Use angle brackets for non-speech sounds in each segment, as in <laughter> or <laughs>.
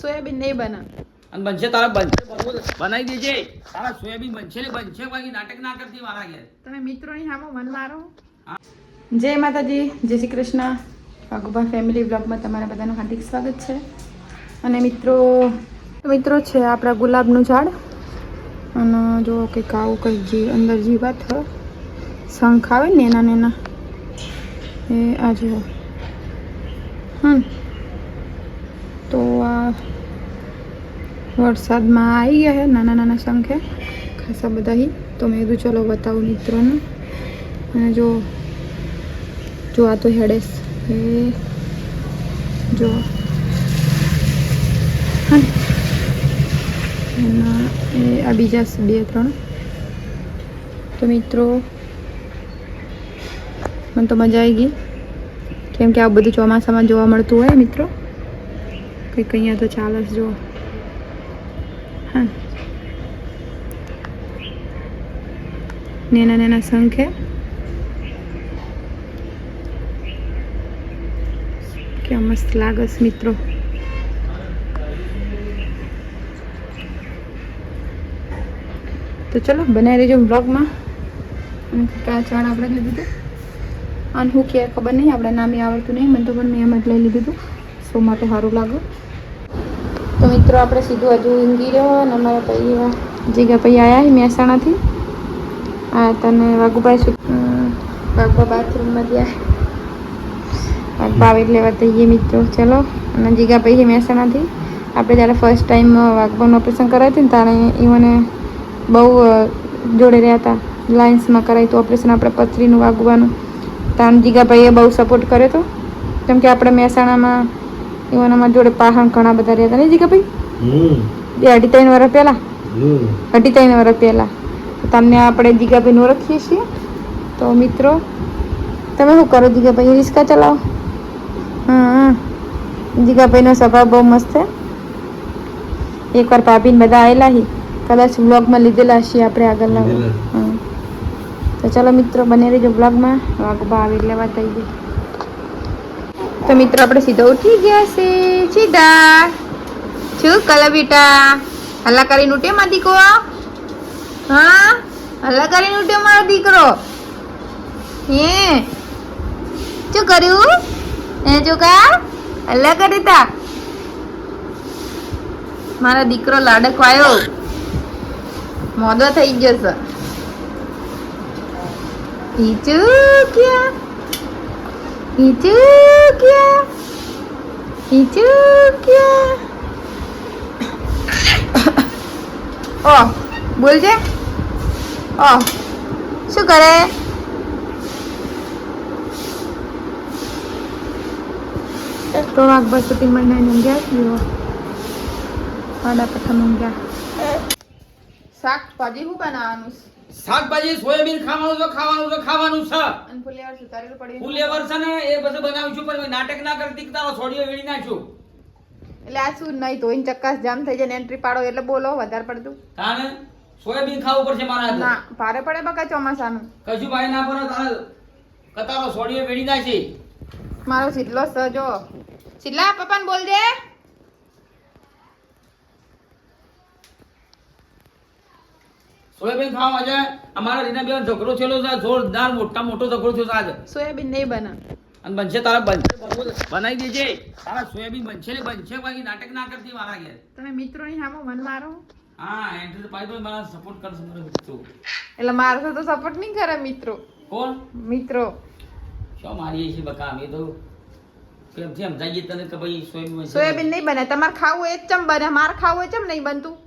Soybean નહીં બના. અને બનશે તારા બનશે બનાવી દેજે. તારા સોયાબીન બનશે ને બનશે. બાકી નાટક ના કરતી મારા ઘેર. તમે મિત્રોની સામે મન મારો. જય માતાજી. જય શ્રી કૃષ્ણ. વાઘુબા ફેમિલી બ્લોગમાં તમારા બધાનું હાર્દિક સ્વાગત છે. અને મિત્રો મિત્રો છે આપણા ગુલાબનું ઝાડ. અને જો કંઈક આવું કંઈક જી અંદર જીવાત શંખ આવે ને એના નેના એ આ જુઓ હમ તો આ વરસાદમાં આવી ગયા છે નાના નાના શંખે ખાસા બધા તો મેં કીધું, ચલો બતાવું મિત્રોને. અને જો જો આ તો હેડેસ એ જો. આ બીજા બે, ત્રણ. તો મિત્રો, મને તો મજા આવી ગઈ. કેમ કે આ બધું ચોમાસામાં જોવા મળતું હોય મિત્રો. કંઈક અહીંયા તો ચાલે જો. હા નેના નેના શંખ કેવા મસ્ત લાગે છે મિત્રો. તો ચલો, બનાવી દેજો બ્લોગમાં કયા ચણ આપણે લીધું? હતું અને હું કે ખબર નહીં, આપણે નામે આવડતું નહીં, મને તો પણ મેં એમ જ લઈ લીધું સો માટે સારું લાગે તો મિત્રો આપણે સીધું હજુ ઊંઘી રહ્યો અને અમારા ભાઈ જીગા ભાઈ આવ્યા છે મહેસાણાથી. આ તને વાઘુભાઈ શું વાઘુભા બાથરૂમમાં ગયા. વાઘબા આવે એટલે વાત જઈએ મિત્રો. ચલો અને જીગા ભાઈ મહેસાણાથી. આપણે જ્યારે ફર્સ્ટ ટાઈમ વાઘબાનું ઓપરેશન કરાવ્યું હતું ને ત્યારે એ મને બહુ જોડે રહ્યા હતા. લાઇન્સમાં કરાવ્યું હતું ઓપરેશન આપણે પથરીનું વાગવાનું તાન જીગાભાઈએ બહુ સપોર્ટ કર્યો હતો. કેમ કે આપણે મહેસાણામાં એવાનામાં જોડે પાહણ ઘણા બધા રહ્યા નહીં ને જીગાભાઈ બે અઢી ત્રણ વર્ષ પહેલાં? અઢી ત્રણ વર્ષ પહેલાં. તો તમને આપણે જીગાભાઈને ઓળખીએ છીએ. તો મિત્રો તમે શું કરો જીગાભાઈ રિસ્કા ચલાવો. હા જીગાભાઈનો સ્વભાવ બહુ મસ્ત છે. એકવાર ભાભીને બધા આવેલા હી. કદાચ બ્લોગમાં લીધેલા છીએ આપણે આગળના. તો ચલો મિત્રો બને રહેજો બ્લોગમાં વાગબા આવે એટલે વાત થઈ ગઈ તો મિત્રો, આપણે સીધા ઉઠી ગયા છે. સીધા શું કલા બેટા હલ્લા કરીને ઉઠે માં દીકરો? હા? હલ્લા કરીને ઉઠે મારો દીકરો? હે? શું કર્યું? એ જો કા હલ્લા કરી તા મારો દીકરો લાડક વાયો. મોદો થઈ ગયો છે. ઈચુ ક્યાં? ઈચુ ક્યાં ઈચુ ક્યાં ઓ બોલજે ઓ શું કરે તો વાઘ બસ શૂટિંગમાં ઊંઘ્યા છીએ સાડા પ્રથમ ઊંઘ્યા શાકભાજી શું બનાવવાનું છે? શાકભાજી સોયાબીન ખાવાનું છે ખાવાનું છે ખાવાનું છે. અને ફુલિયાર સુધારેલું પડ્યું ફુલેવર છે ને એ બધું બનાવું છું પણ નાટક ના કરતી તારો છોડીઓ વીણી નાખ્યું એટલે આ શું નહીં ધોઈને ચક્કાસ જામ થઈ જાય એન્ટ્રી પાડો એટલે બોલો વધારે પડતું. તાને સોયાબીન ખાવું પડશે મારા ના ભારે પડે બકા ચોમાસાનું. કશું ભાઈ ના પડે તારે કતારો છોડીઓ વીણી નાખી? મારો સીધલો સ જો. સીધલા પપ્પાને બોલ દે સોયાબીન ખાવા આજે અમારા રીના બેન ઝઘડો થયેલો છે. જોરદાર મોટા મોટો ઝઘડો થયો છે આજે. સોયાબીન નહીં બને. અને બનશે તારા બનશે બનાવી દેજે. તારા સોયાબીન બનશે ને બનશે બાકી નાટક ના કરતી મારા ઘેર. તમે મિત્રોની સામે મન મારો. હા એન્ટ્રી તો પાઈ તો મારા સપોર્ટ કરશે મને મિત્રો. એટલે મારા તો સપોર્ટ નહીં કરે મિત્રો. કોણ? મિત્રો. શું મારીએ છીએ બકા અમે તો? પ્રેમથી સમજાવીએ તને કે ભાઈ સોયાબીન સોયાબીન નહીં બને. તમારે ખાવું એ જ ચમ બને. મારે ખાવું એ ચમ નહીં બનતું? છે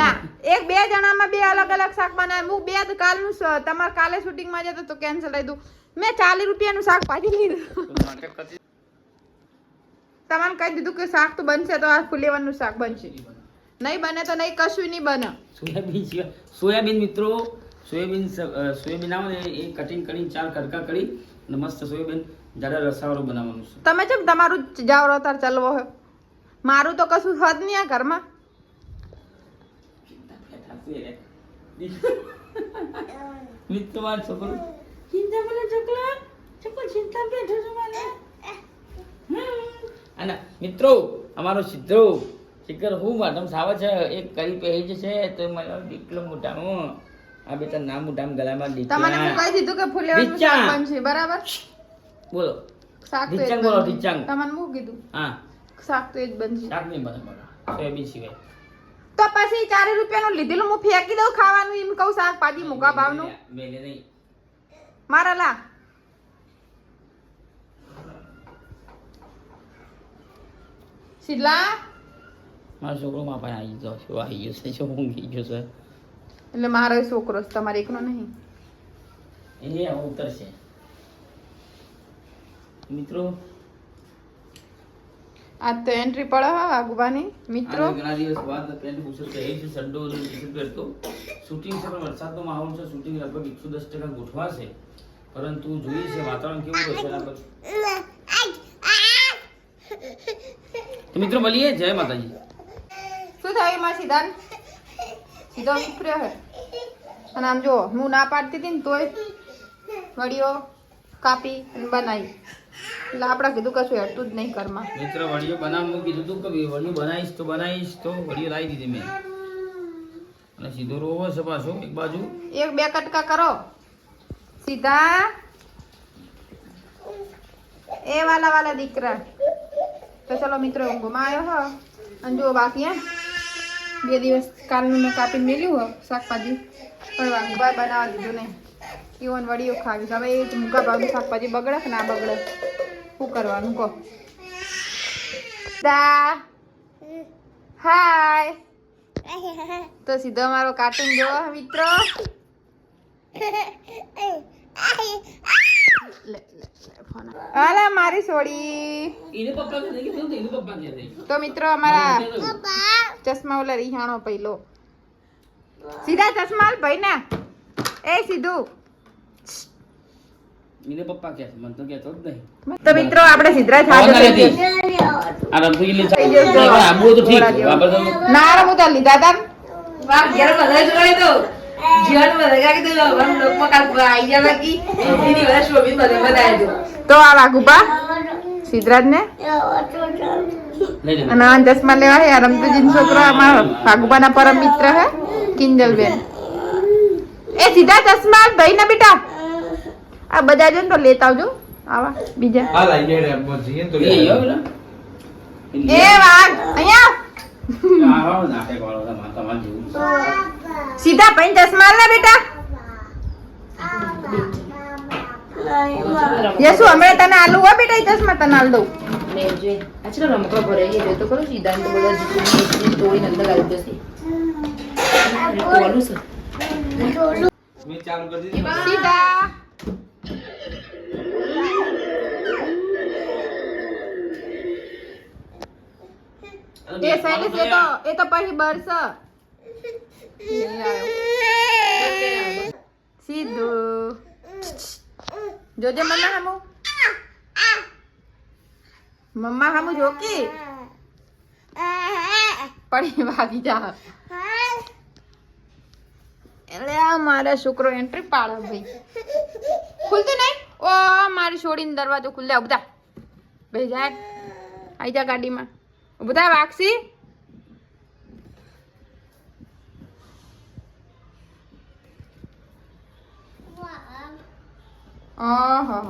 ના એક બે જણામાં બે અલગ અલગ શાક બનાવે. હું બે કાલનું તમારે કાલે શૂટિંગમાં જતો તો કેન્સલ થઈ દઉં. મેં ચાલીસ રૂપિયાનું શાક પાછી લીધું. તમારે કહી દીધું કે શાક તો બનશે તો આ ફુલેવરનું શાક બનશે. નહીં બને તો નહીં કશું નહીં બને. સોયાબીન સોયાબીન મિત્રો સોયાબીન સોયાબીન આવે ને એ કટિંગ કરી ચાર કડકા કરી અને મસ્ત સોયાબીન જાડા રસાવાળું બનાવવાનું છે. તમે કેમ તમારું જાવ તાર ચલવો હોય. મારું તો કશું હદ નહીં આ ઘરમાં. <laughs> મિત્રો મારો છોકરો? ચિંતા મને છોકરા? છોકરો ચિંતા બેઠો છો મને અને મિત્રો અમારો સિદ્ધો શિખર હું માધમ સાવ છે એક કરી પહેરી છે તો મને દીકલો મોટામાં આ બેટા નામ મોટામાં દીકલા તમને હું કહી દીધું કે ફુલેવાનું. શાક છે બરાબર? બોલો. શાક તો બોલો, બનશે. તમને હું કીધું? હા. શાક તો એ જ બનશે. શાક નહીં બને બને સોયાબીન સિવાય. તો પછી ચાલીસ રૂપિયાનું લીધેલું હું ફેંકી દઉં ખાવાનું એમ કહું શાકભાજી મોગા ભાવનું. મારા લા. શીલા મારો છોકરો માં પણ આવી ગયો છે આવી ગયો છે શું ઊંઘી ગયો છે? એટલે મારો છોકરો તમારે એકનો નહીં. એ ઉતરશે. મિત્રો આજ તો એન્ટ્રી પડે આગવાની. મિત્રો. ઘણા દિવસ બાદ પેન્ટ પૂછ્યું કે એ છે સંડો રિસીવ પહેરતો. શૂટિંગ છે પણ વરસાદનો માહોલ છે શૂટિંગ લગભગ એકસો દસ ટકા ગોઠવાશે. પરંતુ જોઈએ છે વાતાવરણ કેવું રહેશે એના પર. તો મિત્રો મળીએ. જય માતાજી. શું થયું એમાં સીધા? સીધો ઉપર્યો હે. અને આમ જો હું ના પાડતી હતી ને તોય વડીઓ કાપી અને બનાવી. એટલે આપણે કીધું કશું હેઠતું જ નહીં ઘરમાં. મિત્ર વડીઓ બનાવવાનું કીધું તું કે વડીઓ બનાવીશ તો બનાવીશ તો વડીઓ લાવી દીધી મેં. અને સીધો રોવો છે પાછો એક બાજુ. એક બે કટકા કરો. સીધા. એ વાલા વાલા દીકરા. તો ચલો મિત્રો ઊંઘમાં આવ્યો હો. અને જો બાકી હે બે દિવસ કાલનું મેં કાપીને મેલ્યું હો શાકભાજી. પણ વાંગભાઈ બનાવવા દીધું નહીં. ઈવન વડીઓ ખાવી હવે એ મૂકા ભાગનું શાકભાજી બગડે કે ના બગડે? શું કરવાનું કહો? દા. હાય. તો સીધો મારો કાર્ટૂન જોવો મિત્રો. અલા મારી સોડી તો મિત્રો અમારા ચશ્મા ઓલા રિહાણો પહેલો. સીધા ચશ્મા ભાઈ ના. એ સીધું. એને પપ્પા કે છે મને તો કહેતો જ નહીં. તો મિત્રો આપણે સિદ્ધરાજ. આ રમતુજી લે થઈ ગયો. જો. આબુ તો ઠીક. બાબર તો ના રે તો લીધા તા. વાહ ઘેર બધા જોઈ તો. જીવન બધા કે તો વન લોકમાં કાલ આઈ જાવા કી દીદી બધા શોભી બધા બધાય દો તો આ વાઘુબા સિદ્ધરાજ ને લઈ અને આ ચશ્મા લેવા હે. આ રમતુજી નો છોકરો અમારો વાઘુબાના પરમ મિત્ર હે કિંજલબેન. એ સીધા ચશ્મા ભાઈ ના બેટા. આ બધા જો ને તો લેતા આવજો આવા બીજા હાલ આઈએ રે એમ જીએ તો લઈ યો બેટા. એ વાઘ અહીંયા આ સીધા પૈન ચશ્મા ને બેટા યસુ હમણાં તને આલુ હો બેટા ઈ ચશ્મા તને આલ દઉં આ રમકડો ભરાઈ ગયો તો કરો સીધા તો બધા તોડીને અંદર આવી જશે ટોલું છે ચાલુ કરી દીધી સીધા એ શૈલેષ એ તો એ તો પછી બરસ. સીધું. જોજે મમ્મા હામુ. મમ્મા હામુ જોકી. પડી ભાગી જા. એટલે આ મારા છોકરો એન્ટ્રી પાડે ભાઈ. ખુલતું નહીં? ઓ મારી છોડીને દરવાજો ખુલ્લે બધા. ભાઈ જાય. આઈ જા ગાડીમાં. બધા વાગસી ઓહો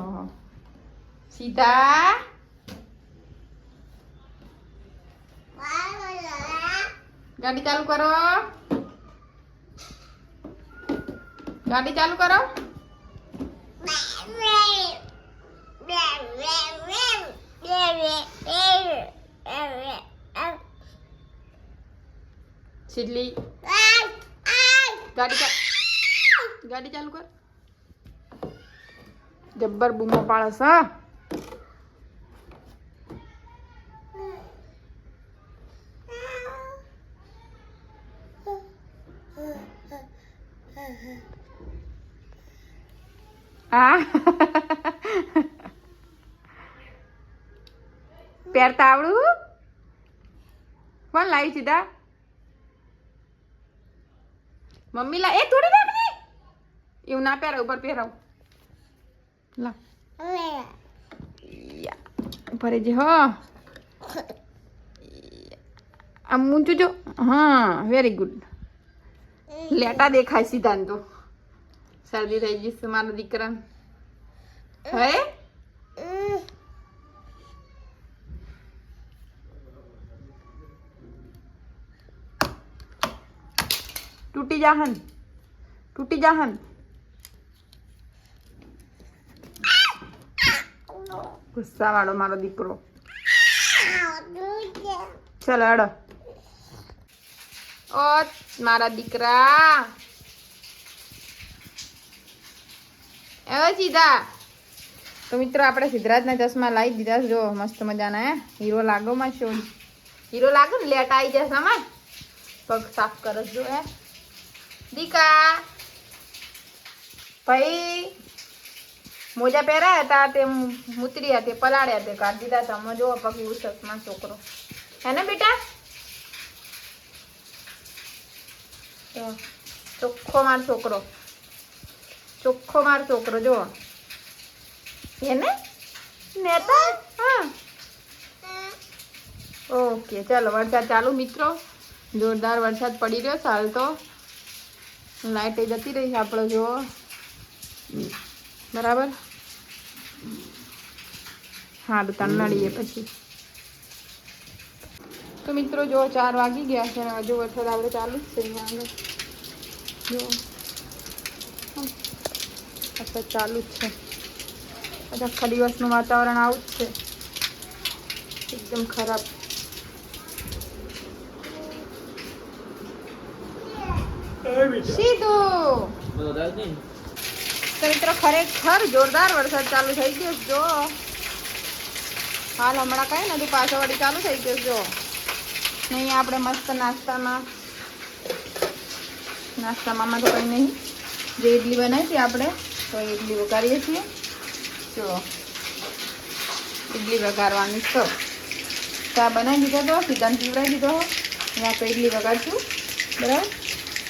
સીધા ગાડી ચાલુ કરો ગાડી ચાલુ કરો સિડલી ગાડી ચા ગાડી ચાલુ કર જબ્બર બૂમો પાડે છે આ પહેરતા આવડું? કોણ લાવી સીધા મમ્મી લા, એ થોડી રાખ એવું ના પહેરાવ ઉપર પહેરાવ. લા. હો. આમ ઊંચું જો, હા વેરી ગુડ લેટા દેખાય સીધા તો. શરદી થઈ જશે મારા દીકરા હે? તૂટી જાહન. તૂટી જાહન. ગુસ્સા વાળો મારો દીકરો. ચલો હેડો. ઓ, મારા દીકરા. એવો સીધા. તો મિત્રો, આપણે સિદ્ધરાજના ચશ્મા લાવી દીધા. જો, મસ્ત મજાના, હે. હીરો લાગો માં શો હીરો લાગો ને, લેટ આવી જશે આમાં પગ સાફ કરો જો હે. દીકા ભાઈ મોજા પહેરાયા હતા તે મૂતર્યા તે પલાળ્યા તે કાઢી દીધા તમે જોવો, પગ ઉસકમાં છોકરો. હે ને બેટા? ચોખ્ખો માર છોકરો. ચોખ્ખો માર છોકરો, જો. એને નેતા? હા. ઓકે, ચાલો, વરસાદ ચાલુ, મિત્રો. જોરદાર વરસાદ પડી રહ્યો છે તો. લાઈટ જતી રહી છે આપણો જો બરાબર? હા, તો નડીએ પછી. તો મિત્રો જો ચાર વાગી ગયા છે હજુ વરસાદ આપણે ચાલુ જ છે આગળ જો વરસાદ ચાલુ જ છે. આખા દિવસનું વાતાવરણ આવું જ છે. એકદમ ખરાબ. સીધું. મિત્રો ખરેખર જોરદાર વરસાદ ચાલુ થઈ ગયો જો. હાલ હમણાં કઈ નથી પાછો વળી ચાલુ થઈ ગયો જો. નહીં આપણે મસ્ત નાસ્તામાં નાસ્તામાં તો કંઈ નહીં. જે ઇડલી બનાવી હતી આપણે, તો ઇડલી વઘારીએ છીએ. જો. ઇડલી વઘારવાની તો ચા બનાવી દીધો તો, સીધાને પીવડાવી દીધો. અહીંયા તો ઇડલી વઘારશું. બરાબર?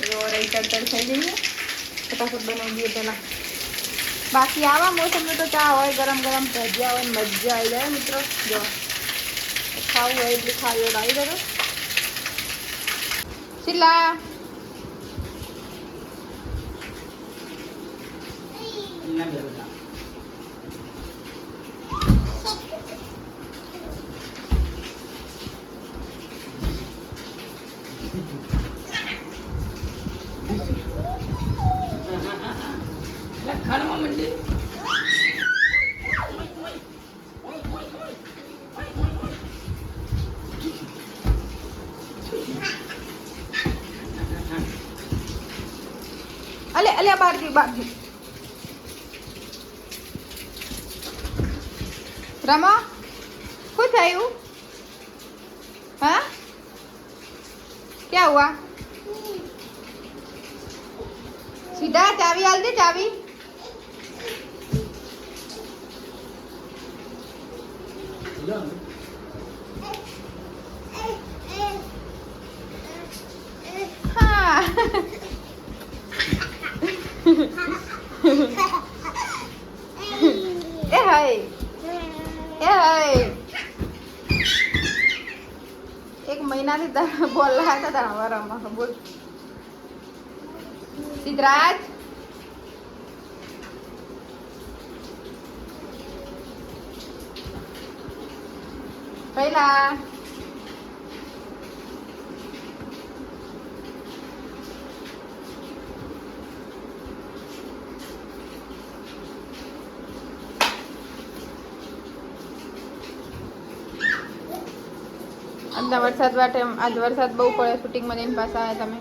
જો રહી તડતડ થઈ જઈએ ફટાફટ બનાવી દઈએ પહેલાં બાકી આવા મોસમમાં તો ચા હોય ગરમ ગરમ ભજીયા હોય ને મજા આવી જાય મિત્રો જો ખાવું હોય એટલું ખાવી હોય આવી જતો શીલા ખાણમાં મંડી અલે જમણી બાજુ રમો શું થયું હા ક્યાં હુઆ સીધા ચાવી હાલ દે ચાવી વારામાં બોલ સિદ્ધરાજ પહેલા આજના વરસાદ માટે આજ વરસાદ બહુ પડે શૂટિંગમાં જઈને પાછા આવ્યા તમે.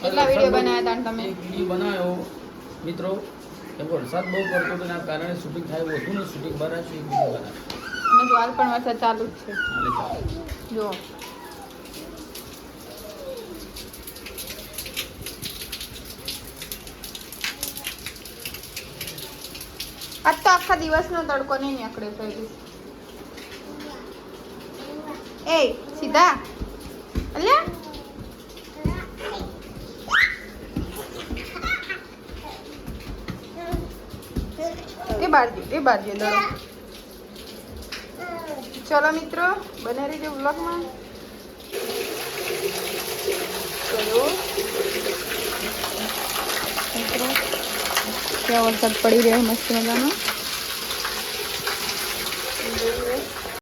કેટલા વીડિયો બનાવ્યા હતા તમે? બનાવ્યો મિત્રો કે વરસાદ બહુ પડતો હતો એના કારણે શૂટિંગ થાય વધુ ને શૂટિંગ બનાવ્યું એક વીડિયો બનાવ્યો હાલ પણ વરસાદ ચાલુ જ છે. જો. આજ તો આખા દિવસનો તડકો નહીં નીકળે પહેલી એ સીધા અલ્યા એ બારજો એ બારજો દરો ચલો મિત્રો બને રહીજો વ્લોગમાં ચલો મિત્રો ત્યાં વરસાદ પડી રહ્યો મસ્ત મજાનો